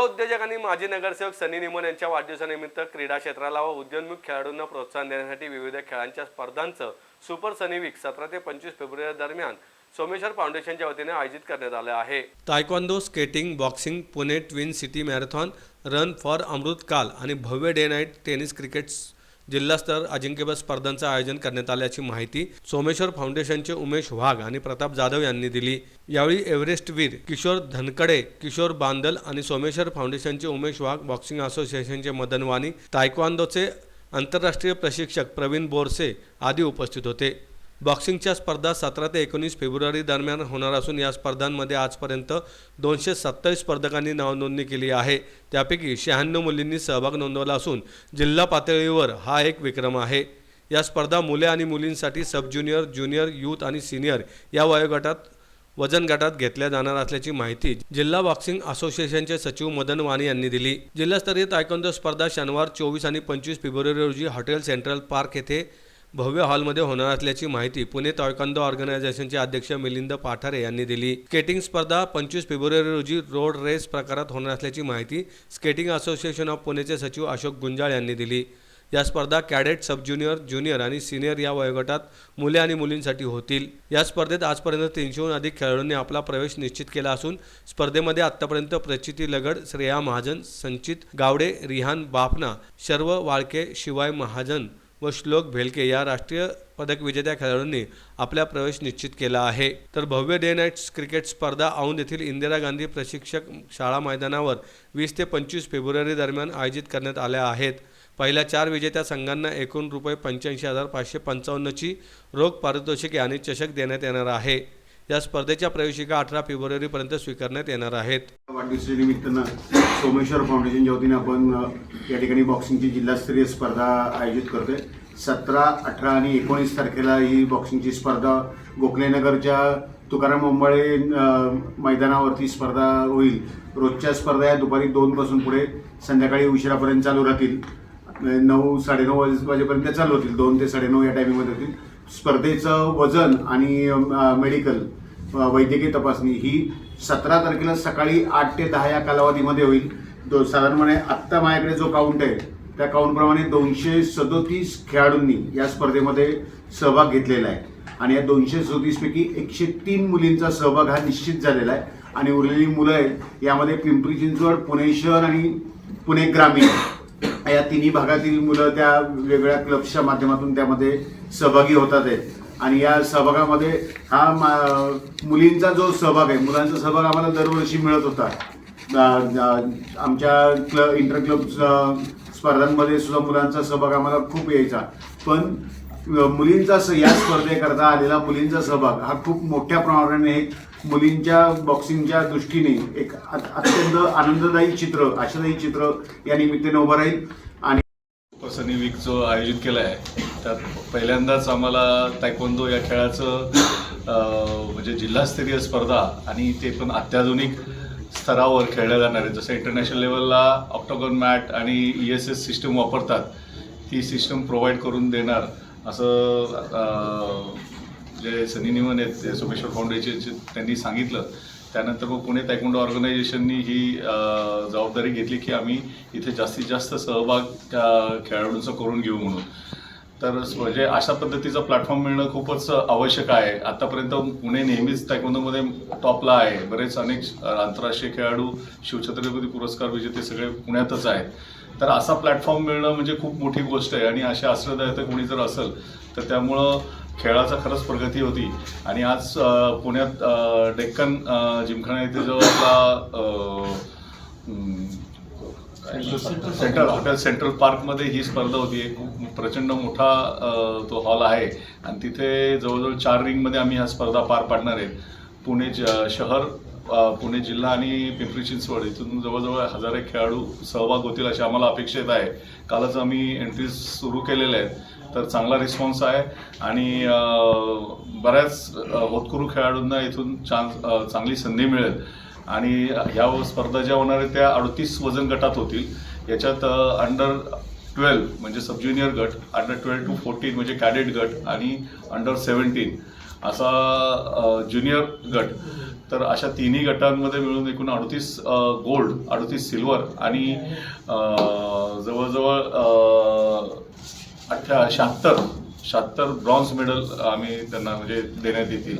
उद्योजक आणि माजी नगरसेवक सनी निमोन यांच्या वाढदिवसानिमित्त क्रीडा क्षेत्राला व उद्योन्मुख खेळाडूंना प्रोत्साहन देण्यासाठी विविध खेळांच्या स्पर्धांचं सुपर सनी वीक सतरा ते पंचवीस फेब्रुवारी दरम्यान सोमेश्वर फाउंडेशनच्या वतीने आयोजित करण्यात आलं आहे. Taekwondo skating boxing Pune twin city marathon run for Amritkaal आणि भव्य डे नाईट टेनिस क्रिकेट जिल्हास्तर अजिंक्यपद स्पर्धांचं आयोजन करण्यात आल्याची माहिती सोमेश्वर फाउंडेशनचे उमेश वाघ आणि प्रताप जाधव यांनी दिली. यावेळी एव्हरेस्ट वीर किशोर धनकडे किशोर बांदल आणि सोमेश्वर फाउंडेशनचे उमेश वाघ बॉक्सिंग असोसिएशनचे मदन वाणी तायक्वांदोचे आंतरराष्ट्रीय प्रशिक्षक प्रवीण बोरसे आदी उपस्थित होते. बॉक्सिंगच्या स्पर्धा सतरा ते एकोणीस फेब्रुवारी दरम्यान होणार असून या स्पर्धांमध्ये आजपर्यंत दोनशे सत्तावीस स्पर्धकांनी नावनोंदणी केली आहे. त्यापैकी शहाण्णव मुलींनी सहभाग नोंदवला असून जिल्हा पातळीवर हा एक विक्रम आहे. या स्पर्धा मुले आणि मुलींसाठी सब ज्युनियर ज्युनियर यूथ आणि सिनियर या वयोगटात वजन गटात घेतल्या जाणार असल्याची माहिती जिल्हा बॉक्सिंग असोसिएशनचे सचिव मदन वाणी यांनी दिली. जिल्हास्तरीय तायकोंदो स्पर्धा शनिवार चोवीस आणि पंचवीस फेब्रुवारी रोजी हॉटेल सेंट्रल पार्क येथे भव्य हॉलमध्ये होणार असल्याची माहिती पुणे तायकोंदो ऑर्गनायझेशनचे अध्यक्ष मिलिंद पाठारे यांनी दिली. स्केटिंग स्पर्धा पंचवीस फेब्रुवारी रोजी रोड रेस प्रकारात होणार असल्याची माहिती स्केटिंग असोसिएशन ऑफ पुणेचे सचिव अशोक गुंजाळ यांनी दिली. या स्पर्धा कॅडेट सब ज्युनियर ज्युनियर आणि सिनियर या वयोगटात मुले आणि मुलींसाठी होतील. या स्पर्धेत आजपर्यंत तीनशेहून अधिक खेळाडूंनी आपला प्रवेश निश्चित केला असून स्पर्धेमध्ये आतापर्यंत प्रचिती लगड श्रेया महाजन संचित गावडे रिहान बाफना शर्व वाळके शिवाय महाजन व श्लोक भेलके या राष्ट्रीय पदक विजेत्या खेळाडूंनी आपला प्रवेश निश्चित केला आहे. तर भव्य डे नाईट्स क्रिकेट स्पर्धा औंध येथील इंदिरा गांधी प्रशिक्षक शाळा मैदानावर वीस ते पंचवीस फेब्रुवारी दरम्यान आयोजित करण्यात आल्या आहेत. पहिल्या चार विजेत्या संघांना एकूण रुपये पंच्याऐंशी हजार पाचशे पंचावन्नची रोख पारितोषिके आणि चषक देण्यात येणार आहे. या स्पर्धेच्या प्रवेशिका अठरा फेब्रुवारीपर्यंत स्वीकारण्यात येणार आहेत. वाढदिवसाच्या सोमेश्वर फाउंडेशनच्या वतीने आपण या ठिकाणी बॉक्सिंगची जिल्हास्तरीय स्पर्धा आयोजित करतोय. सतरा अठरा आणि एकोणीस तारखेला ही बॉक्सिंगची स्पर्धा गोखलेनगरच्या तुकाराम ओंबाळे मैदानावरती स्पर्धा होईल. रोजच्या स्पर्धा या दुपारी दोनपासून पुढे संध्याकाळी उशिरापर्यंत चालू राहतील. नऊ साडेनऊ वाजे- वाजेपर्यंत चालू होतील. दोन ते साडेनऊ या टायमिंगमध्ये होतील. स्पर्धेचं वजन आणि मेडिकल वैद्यकीय तपासणी ही सतरा तारखेला सकाळी आठ ते दहा या कालावधीमध्ये होईल. दो साधारणपणे आत्ता माझ्याकडे जो काउंट आहे त्या काउंटप्रमाणे दोनशे सदोतीस खेळाडूंनी या स्पर्धेमध्ये सहभाग घेतलेला आहे. आणि या दोनशे सदोतीसपैकी एकशे तीन मुलींचा सहभाग हा निश्चित झालेला आहे. आणि उरलेली मुलं आहेत यामध्ये पिंपरी चिंचवड पुणे शहर आणि पुणे ग्रामीण. या तिन्ही भागातील मुलं त्या वेगवेगळ्या क्लब्सच्या माध्यमातून त्यामध्ये सहभागी होतात आहेत. आणि या सहभागामध्ये हा मा- मुलींचा जो सहभाग आहे मुलांचा सहभाग आम्हाला दरवर्षी मिळत होता. आमच्या क्लब इंटर क्लब स्पर्धांमध्ये सुद्धा मुलांचा सहभाग आम्हाला खूप यायचा. पण मुलींचा स- या स्पर्धेकरता आलेला मुलींचा सहभाग हा खूप मोठ्या प्रमाणाने मुलींच्या बॉक्सिंगच्या दृष्टीने एक अत्यंत आनंददायी चित्र आशादायी चित्र या निमित्ताने उभं राहील. आणि सनी वीक जो आयोजित केला आहे त्यात पहिल्यांदाच आम्हाला तायकोंदो या खेळाचं म्हणजे जिल्हास्तरीय स्पर्धा आणि ते पण अत्याधुनिक स्तरावर खेळल्या जाणार आहे जसं इंटरनॅशनल लेवलला ऑक्टोगन मॅट आणि ई एस एस सिस्टम वापरतात ती सिस्टम प्रोव्हाइड करून देणार असं जे सनी निवन आहेत ते सोमेश्वर फाउंडेशनचे त्यांनी सांगितलं. त्यानंतर मग पुणे तायकोंडो ऑर्गनायझेशननी ही जबाबदारी घेतली की आम्ही इथे जास्तीत जास्त सहभाग त्या खेळाडूंचा करून घेऊ म्हणून. तर म्हणजे अशा पद्धतीचा प्लॅटफॉर्म मिळणं खूपच आवश्यक आहे. आतापर्यंत पुणे नेहमीच तायकोंदोमध्ये टॉपला आहे. बरेच अनेक आंतरराष्ट्रीय खेळाडू शिवछत्रपती पुरस्कार विजेते सगळे पुण्यातच आहेत. तर असा प्लॅटफॉर्म मिळणं म्हणजे खूप मोठी गोष्ट आहे आणि असे आश्रयदायक कोणी जर असेल तर त्यामुळं खेळाचा खरंच प्रगती होती. आणि आज पुण्यात डेक्कन जिमखाना येथे जो आपला सेंट्रल हॉटेल सेंट्रल पार्कमध्ये ही स्पर्धा होती. एक खूप प्रचंड मोठा तो हॉल आहे. आणि तिथे जवळजवळ चार रिंगमध्ये आम्ही ह्या स्पर्धा पार पाडणार आहेत पुणे शहर पुणे जिल्हा आणि पिंपरी चिंचवड इथून जवळजवळ हजार खेळाडू सहभाग होतील अशी आम्हाला अपेक्षित आहे. कालच आम्ही एंट्रीज सुरू केलेल्या आहेत. तर चांगला रिस्पॉन्स आहे. आणि बऱ्याच होतकुरू खेळाडूंना इथून चान्स चांगली संधी मिळेल. आणि ह्या स्पर्धा ज्या होणार आहेत त्या अडतीस वजन गटात होतील. याच्यात अंडर ट्वेल्व म्हणजे सब ज्युनियर गट अंडर ट्वेल्व टू फोर्टीन म्हणजे कॅडेट गट आणि अंडर सेवन्टीन असा ज्युनियर गट. तर अशा तिन्ही गटांमध्ये मिळून एकूण अडतीस गोल्ड अडतीस सिल्वर आणि जवळजवळ अठ्ठ्या अठरा शहात्तर शहात्तर ब्रॉन्झ मेडल आम्ही त्यांना म्हणजे देण्यात येतील.